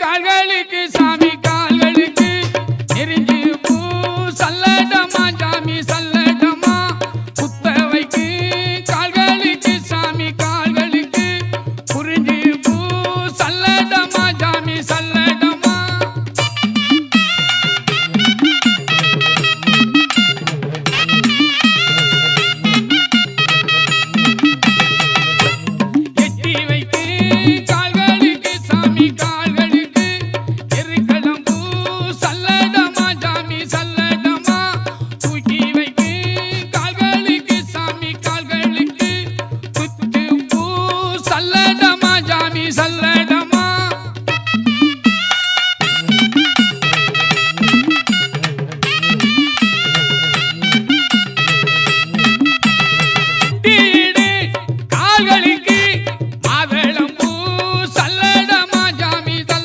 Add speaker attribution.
Speaker 1: கால்களுக்கு சாமி கால்களுக்கு எரிஞ்சு பூ சல்ல